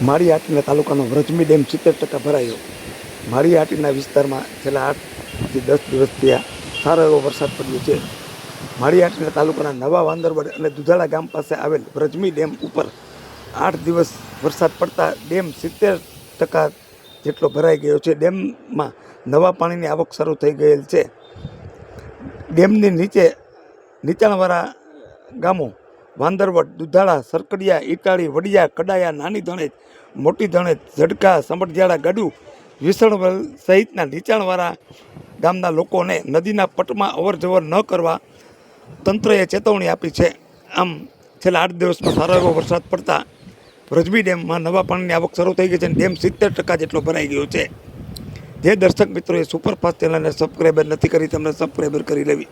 માળીહાટીના તાલુકાનો વ્રજમી dam સિત્તેર ટકા ભરાયો. માળીહાટીના વિસ્તારમાં છેલ્લા આઠથી દસ દિવસથી આ સારો એવો વરસાદ પડ્યો છે. માળીહાટીના તાલુકાના નવા વાંદરવડ અને દુધાળા ગામ પાસે આવેલ વ્રજમી ડેમ ઉપર આઠ દિવસ વરસાદ પડતા ડેમ સિત્તેર ટકા જેટલો ભરાઈ ગયો છે. ડેમમાં નવા પાણીની આવક શરૂ થઈ ગયેલ છે. ડેમની નીચે નીચાણવાળા ગામો વાંદરવડ દુધાળા, સરકડિયા ઇટાળી વડિયા, કડાયા, નાની ધણેજ, મોટી ધણેજ, ઝડકા સમટજાળા ગડુ, વિસણવલ સહિતના નીચાણવાળા ગામના લોકોને નદીના પટમાં અવરજવર ન કરવા તંત્રએ ચેતવણી આપી છે. આમ છેલ્લા આઠ દિવસમાં સારો એવો વરસાદ પડતા રજબી ડેમમાં નવા પાણીની આવક શરૂ થઈ ગઈ છે અને ડેમ સિત્તેર ટકા જેટલો ભરાઈ ગયો છે. જે દર્શક મિત્રોએ સુપરફાસ્ટ ચેનલને સબસ્ક્રાઈબર નથી કરી, તમને સબસ્ક્રાઈબર કરી લેવી.